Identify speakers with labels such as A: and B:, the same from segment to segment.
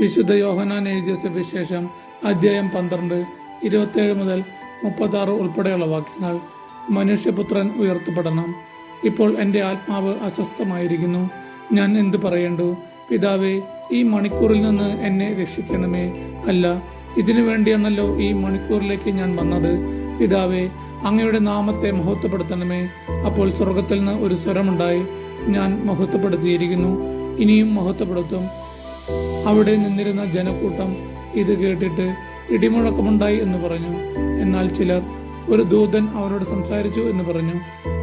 A: വിശുദ്ധ യോഹനാൻ എഴുതിയ സുവിശേഷം അധ്യായം പന്ത്രണ്ട് ഇരുപത്തേഴ് മുതൽ മുപ്പത്തി ആറ് ഉൾപ്പെടെയുള്ള വാക്യങ്ങൾ മനുഷ്യപുത്രൻ ഉയർത്തപ്പെടണം. ഇപ്പോൾ എന്റെ ആത്മാവ് അസ്വസ്ഥമായിരിക്കുന്നു. ഞാൻ എന്തു പറയേണ്ടു? പിതാവേ ഈ മണിക്കൂറിൽ നിന്ന് എന്നെ രക്ഷിക്കണമേ. അല്ല ഇതിനു വേണ്ടിയാണല്ലോ ഈ മണിക്കൂറിലേക്ക് ഞാൻ വന്നത്. പിതാവേ അങ്ങയുടെ നാമത്തെ മഹത്വപ്പെടുത്തണമേ. അപ്പോൾ സ്വർഗത്തിൽ നിന്ന് ഒരു സ്വരമുണ്ടായി. ഞാൻ മഹത്വപ്പെടുത്തിയിരിക്കുന്നു. ഇനിയും മഹത്വപ്പെടുത്തും. അവിടെ നിന്നിരുന്ന ജനക്കൂട്ടം ഇത് കേട്ടിട്ട് ഇടിമുഴക്കമുണ്ടായി എന്ന് പറഞ്ഞു. എന്നാൽ ചിലർ ഒരു ദൂതൻ അവരോട് സംസാരിച്ചു എന്ന് പറഞ്ഞു.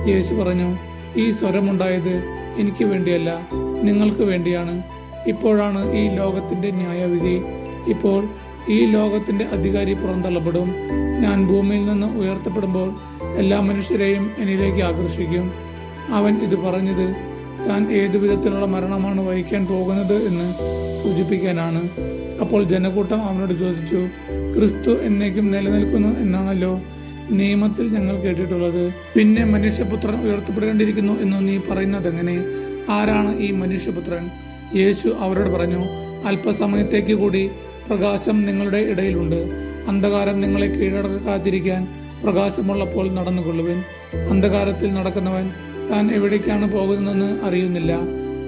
A: യേശു പറഞ്ഞു ഈ സ്വരമുണ്ടായത് എനിക്ക് വേണ്ടിയല്ല നിങ്ങൾക്ക് വേണ്ടിയാണ്. ഇപ്പോഴാണ് ഈ ലോകത്തിന്റെ ന്യായവിധി. ഇപ്പോൾ ഈ ലോകത്തിന്റെ അധികാരി പുറന്തള്ളപ്പെടും. ഞാൻ ഭൂമിയിൽ നിന്ന് ഉയർത്തപ്പെടുമ്പോൾ എല്ലാ മനുഷ്യരെയും എന്നിലേക്ക് ആകർഷിക്കും. അവൻ ഇത് പറഞ്ഞത് താൻ ഏതു വിധത്തിലുള്ള മരണമാണ് വഹിക്കാൻ പോകുന്നത് എന്ന് സൂചിപ്പിക്കാനാണ്. അപ്പോൾ ജനക്കൂട്ടം അവനോട് ചോദിച്ചു ക്രിസ്തു എന്നേക്കും നിലനിൽക്കുന്നു എന്നാണല്ലോ നിയമത്തിൽ ഞങ്ങൾ കേട്ടിട്ടുള്ളത്. പിന്നെ മനുഷ്യപുത്രൻ ഉയർത്തപ്പെടേണ്ടിയിരിക്കുന്നു എന്ന് നീ പറയുന്നത് എങ്ങനെ ആരാണ് ഈ മനുഷ്യപുത്രൻ? യേശു അവരോട് പറഞ്ഞു അല്പസമയത്തേക്ക് കൂടി പ്രകാശം നിങ്ങളുടെ ഇടയിലുണ്ട്. അന്ധകാരം നിങ്ങളെ കീഴടക്കാതിരിക്കാൻ പ്രകാശമുള്ളപ്പോൾ നടന്നുകൊള്ളുവൻ. അന്ധകാരത്തിൽ നടക്കുന്നവൻ താൻ എവിടേക്കാണ് പോകുന്നതെന്ന് അറിയുന്നില്ല.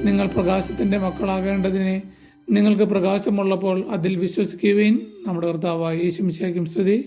A: നിങ്ങൾ പ്രകാശത്തിന്റെ മക്കളാകേണ്ടതിനെ നിങ്ങൾക്ക് പ്രകാശമുള്ളപ്പോൾ അതിൽ വിശ്വസിക്കുകയും നമ്മുടെ കർത്താവായ യേശു മിശിഹായ്ക്കും സ്തുതി.